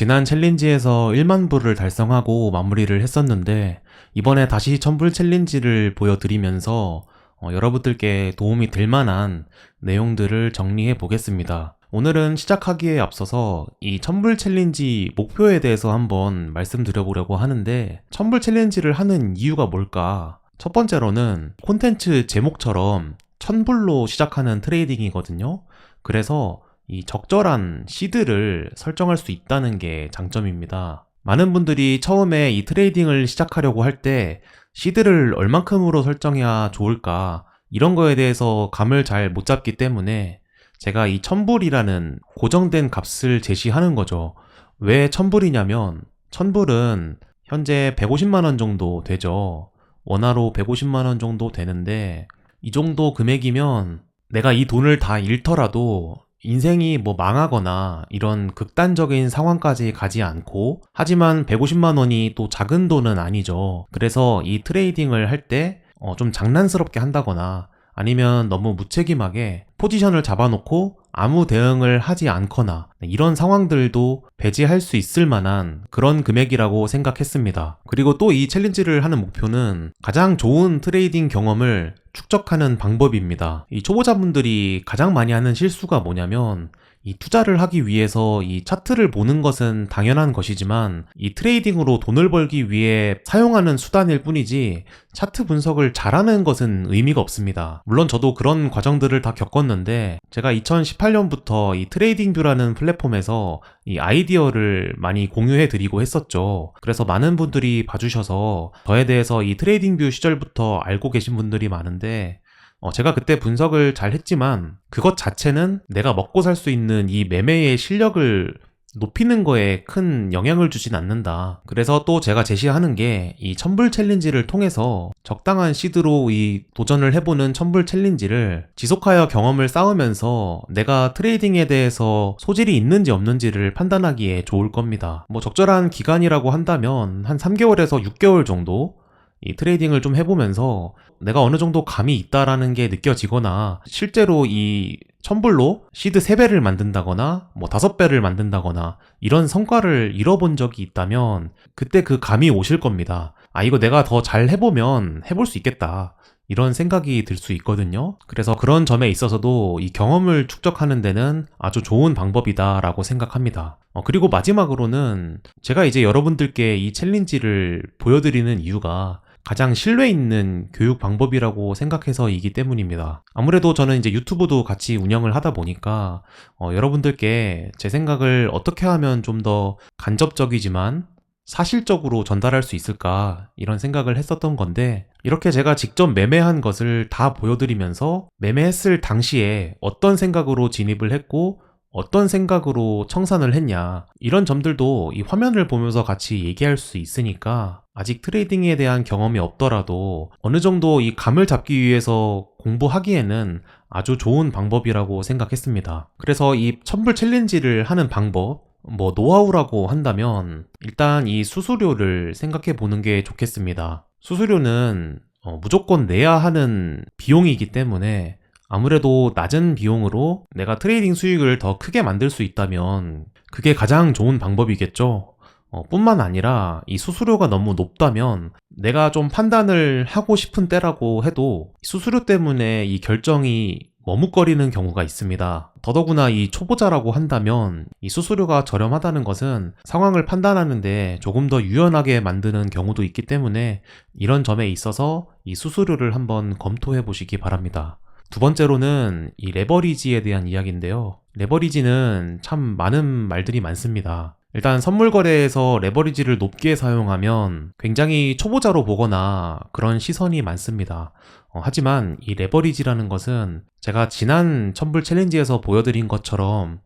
지난 챌린지에서 1만 불을 달성하고 마무리를 했었는데 이번에 다시 천불 챌린지를 보여드리면서 어, 여러분들께 도움이 될 만한 내용들을 정리해 보겠습니다. 오늘은 시작하기에 앞서서 이 천불 챌린지 목표에 대해서 한번 말씀드려보려고 하는데 천불 챌린지를 하는 이유가 뭘까? 첫 번째로는 콘텐츠 제목처럼 천불로 시작하는 트레이딩이거든요. 그래서 이 적절한 시드를 설정할 수 있다는 게 장점입니다. 많은 분들이 처음에 이 트레이딩을 시작하려고 할 때 시드를 얼만큼으로 설정해야 좋을까 이런 거에 대해서 감을 잘 못 잡기 때문에 제가 이 천불이라는 고정된 값을 제시하는 거죠. 왜 천불이냐면 천불은 현재 150만 원 정도 되죠. 원화로 150만 원 정도 되는데 이 정도 금액이면 내가 이 돈을 다 잃더라도 인생이 뭐 망하거나 이런 극단적인 상황까지 가지 않고 하지만 150만 원이 또 작은 돈은 아니죠. 그래서 이 트레이딩을 할때 어, 좀 장난스럽게 한다거나 아니면 너무 무책임하게 포지션을 잡아놓고 아무 대응을 하지 않거나 이런 상황들도 배제할 수 있을 만한 그런 금액이라고 생각했습니다. 그리고 또 이 챌린지를 하는 목표는 가장 좋은 트레이딩 경험을 축적하는 방법입니다. 이 초보자분들이 가장 많이 하는 실수가 뭐냐면 이 투자를 하기 위해서 이 차트를 보는 것은 당연한 것이지만 이 트레이딩으로 돈을 벌기 위해 사용하는 수단일 뿐이지 차트 분석을 잘하는 것은 의미가 없습니다. 물론 저도 그런 과정들을 다 겪었는데 제가 2018년부터 이 트레이딩뷰라는 플랫폼에서 이 아이디어를 많이 공유해 드리고 했었죠. 그래서 많은 분들이 봐주셔서 저에 대해서 이 트레이딩뷰 시절부터 알고 계신 분들이 많은데 어, 제가 그때 분석을 잘 했지만 그것 자체는 내가 먹고 살 수 있는 이 매매의 실력을 높이는 거에 큰 영향을 주진 않는다. 그래서 또 제가 제시하는 게 이 천불 챌린지를 통해서 적당한 시드로 이 도전을 해보는 천불 챌린지를 지속하여 경험을 쌓으면서 내가 트레이딩에 대해서 소질이 있는지 없는지를 판단하기에 좋을 겁니다. 뭐 적절한 기간이라고 한다면 한 3개월에서 6개월 정도 이 트레이딩을 좀 해보면서 내가 어느 정도 감이 있다라는 게 느껴지거나 실제로 이 천불로 시드 3배를 만든다거나 뭐 5배를 만든다거나 이런 성과를 잃어본 적이 있다면 그때 그 감이 오실 겁니다. 아, 이거 내가 더 잘 해보면 해볼 수 있겠다. 이런 생각이 들 수 있거든요. 그래서 그런 점에 있어서도 이 경험을 축적하는 데는 아주 좋은 방법이다라고 생각합니다. 어, 그리고 마지막으로는 제가 이제 여러분들께 이 챌린지를 보여드리는 이유가 가장 신뢰 있는 교육 방법이라고 생각해서이기 때문입니다. 아무래도 저는 이제 유튜브도 같이 운영을 하다 보니까 어, 여러분들께 제 생각을 어떻게 하면 좀 더 간접적이지만 사실적으로 전달할 수 있을까 이런 생각을 했었던 건데 이렇게 제가 직접 매매한 것을 다 보여드리면서 매매했을 당시에 어떤 생각으로 진입을 했고 어떤 생각으로 청산을 했냐 이런 점들도 이 화면을 보면서 같이 얘기할 수 있으니까 아직 트레이딩에 대한 경험이 없더라도 어느 정도 이 감을 잡기 위해서 공부하기에는 아주 좋은 방법이라고 생각했습니다. 그래서 이 천불 챌린지를 하는 방법 뭐 노하우라고 한다면 일단 이 수수료를 생각해 보는 게 좋겠습니다. 수수료는 어, 무조건 내야 하는 비용이기 때문에 아무래도 낮은 비용으로 내가 트레이딩 수익을 더 크게 만들 수 있다면 그게 가장 좋은 방법이겠죠. 어, 뿐만 아니라 이 수수료가 너무 높다면 내가 좀 판단을 하고 싶은 때라고 해도 수수료 때문에 이 결정이 머뭇거리는 경우가 있습니다. 더더구나 이 초보자라고 한다면 이 수수료가 저렴하다는 것은 상황을 판단하는데 조금 더 유연하게 만드는 경우도 있기 때문에 이런 점에 있어서 이 수수료를 한번 검토해 보시기 바랍니다. 두 번째로는 이 레버리지에 대한 이야기인데요. 레버리지는 참 많은 말들이 많습니다. 일단 선물 거래에서 레버리지를 높게 사용하면 굉장히 초보자로 보거나 그런 시선이 많습니다. 어, 하지만 이 레버리지라는 것은 제가 지난 천불 챌린지에서 보여드린 것처럼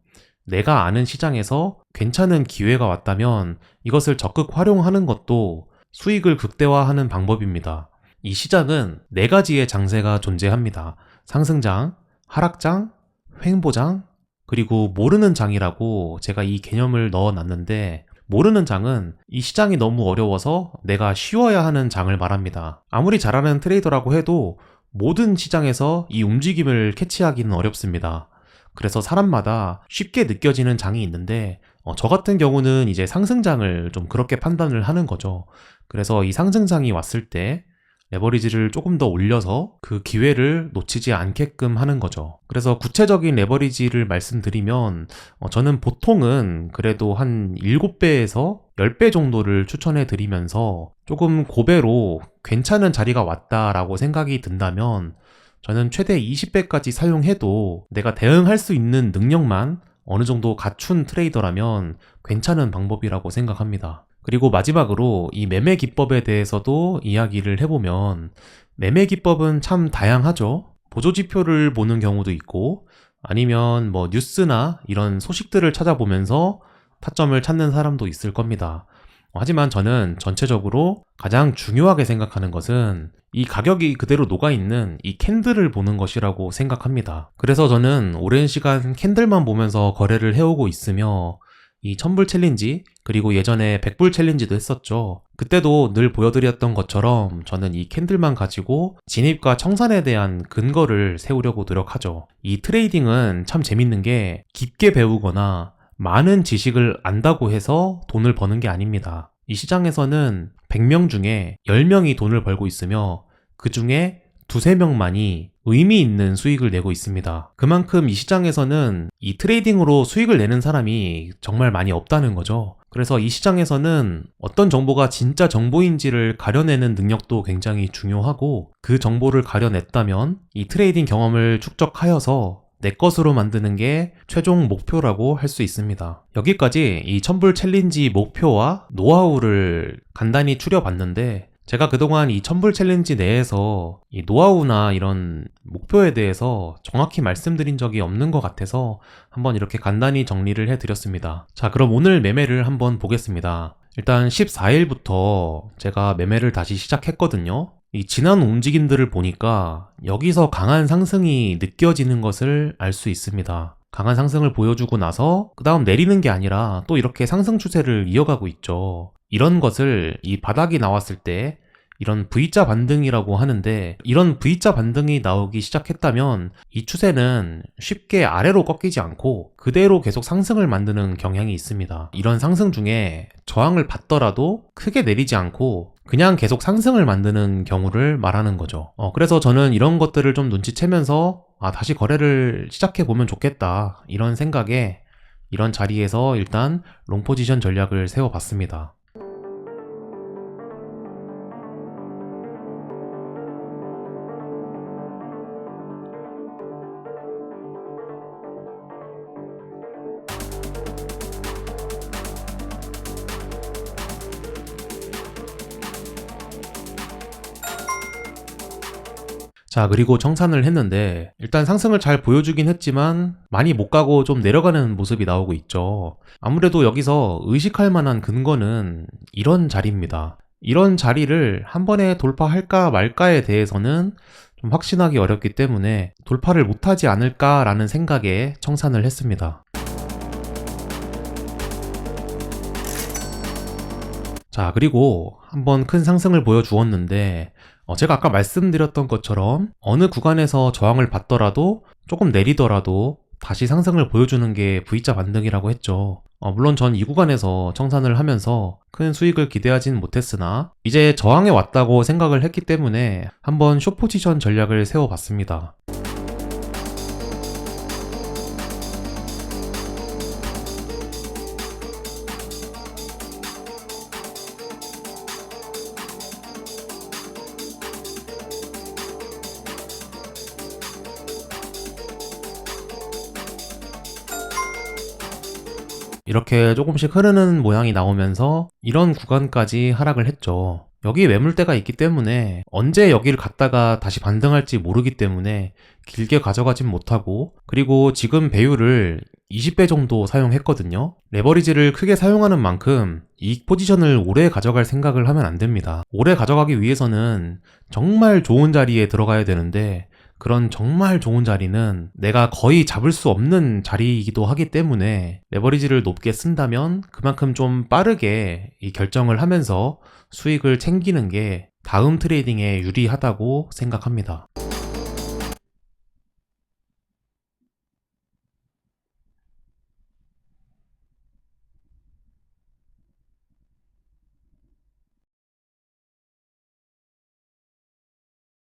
내가 아는 시장에서 괜찮은 기회가 왔다면 이것을 적극 활용하는 것도 수익을 극대화하는 방법입니다. 이 시장은 네 가지의 장세가 존재합니다. 상승장, 하락장, 횡보장, 그리고 모르는 장이라고 제가 이 개념을 넣어 놨는데 모르는 장은 이 시장이 너무 어려워서 내가 쉬워야 하는 장을 말합니다. 아무리 잘하는 트레이더라고 해도 모든 시장에서 이 움직임을 캐치하기는 어렵습니다. 그래서 사람마다 쉽게 느껴지는 장이 있는데 어, 저 같은 경우는 이제 상승장을 좀 그렇게 판단을 하는 거죠. 그래서 이 상승장이 왔을 때 레버리지를 조금 더 올려서 그 기회를 놓치지 않게끔 하는 거죠. 그래서 구체적인 레버리지를 말씀드리면 어, 저는 보통은 그래도 한 7배에서 10배 정도를 추천해 드리면서 조금 고배로 괜찮은 자리가 왔다라고 생각이 든다면 저는 최대 20배까지 사용해도 내가 대응할 수 있는 능력만 어느 정도 갖춘 트레이더라면 괜찮은 방법이라고 생각합니다. 그리고 마지막으로 이 매매 기법에 대해서도 이야기를 해보면 매매 기법은 참 다양하죠. 보조 지표를 보는 경우도 있고 아니면 뭐 뉴스나 이런 소식들을 찾아보면서 타점을 찾는 사람도 있을 겁니다. 하지만 저는 전체적으로 가장 중요하게 생각하는 것은 이 가격이 그대로 녹아있는 이 캔들을 보는 것이라고 생각합니다. 그래서 저는 오랜 시간 캔들만 보면서 거래를 해오고 있으며 이 천불 챌린지 그리고 예전에 백불 챌린지도 했었죠. 그때도 늘 보여드렸던 것처럼 저는 이 캔들만 가지고 진입과 청산에 대한 근거를 세우려고 노력하죠. 이 트레이딩은 참 재밌는 게 깊게 배우거나 많은 지식을 안다고 해서 돈을 버는 게 아닙니다. 이 시장에서는 100명 중에 10명이 돈을 벌고 있으며 그 중에 두세 명만이 의미 있는 수익을 내고 있습니다. 그만큼 이 시장에서는 이 트레이딩으로 수익을 내는 사람이 정말 많이 없다는 거죠. 그래서 이 시장에서는 어떤 정보가 진짜 정보인지를 가려내는 능력도 굉장히 중요하고 그 정보를 가려냈다면 이 트레이딩 경험을 축적하여서 내 것으로 만드는 게 최종 목표라고 할 수 있습니다. 여기까지 이 천불 챌린지 목표와 노하우를 간단히 추려봤는데 제가 그동안 이 천불 챌린지 내에서 이 노하우나 이런 목표에 대해서 정확히 말씀드린 적이 없는 것 같아서 한번 이렇게 간단히 정리를 해드렸습니다. 자, 그럼 오늘 매매를 한번 보겠습니다. 일단 14일부터 제가 매매를 다시 시작했거든요. 이 지난 움직임들을 보니까 여기서 강한 상승이 느껴지는 것을 알 수 있습니다. 강한 상승을 보여주고 나서 그 다음 내리는 게 아니라 또 이렇게 상승 추세를 이어가고 있죠. 이런 것을 이 바닥이 나왔을 때 이런 V자 반등이라고 하는데 이런 V자 반등이 나오기 시작했다면 이 추세는 쉽게 아래로 꺾이지 않고 그대로 계속 상승을 만드는 경향이 있습니다. 이런 상승 중에 저항을 받더라도 크게 내리지 않고 그냥 계속 상승을 만드는 경우를 말하는 거죠. 어, 그래서 저는 이런 것들을 좀 눈치채면서 아, 다시 거래를 시작해 보면 좋겠다. 이런 생각에 이런 자리에서 일단 롱포지션 전략을 세워봤습니다. 자, 그리고 청산을 했는데, 일단 상승을 잘 보여주긴 했지만, 많이 못 가고 좀 내려가는 모습이 나오고 있죠. 아무래도 여기서 의식할 만한 근거는 이런 자리입니다. 이런 자리를 한 번에 돌파할까 말까에 대해서는 좀 확신하기 어렵기 때문에 돌파를 못하지 않을까라는 생각에 청산을 했습니다. 자, 그리고 한번 큰 상승을 보여주었는데, 어, 제가 아까 말씀드렸던 것처럼 어느 구간에서 저항을 받더라도 조금 내리더라도 다시 상승을 보여주는 게 V자 반등이라고 했죠. 어, 물론 전 이 구간에서 청산을 하면서 큰 수익을 기대하진 못했으나 이제 저항에 왔다고 생각을 했기 때문에 한번 쇼포지션 전략을 세워봤습니다. 이렇게 조금씩 흐르는 모양이 나오면서 이런 구간까지 하락을 했죠. 여기 매물대가 있기 때문에 언제 여기를 갔다가 다시 반등할지 모르기 때문에 길게 가져가진 못하고 그리고 지금 배율을 20배 정도 사용했거든요. 레버리지를 크게 사용하는 만큼 이익 포지션을 오래 가져갈 생각을 하면 안 됩니다. 오래 가져가기 위해서는 정말 좋은 자리에 들어가야 되는데 그런 정말 좋은 자리는 내가 거의 잡을 수 없는 자리이기도 하기 때문에 레버리지를 높게 쓴다면 그만큼 좀 빠르게 이 결정을 하면서 수익을 챙기는 게 다음 트레이딩에 유리하다고 생각합니다.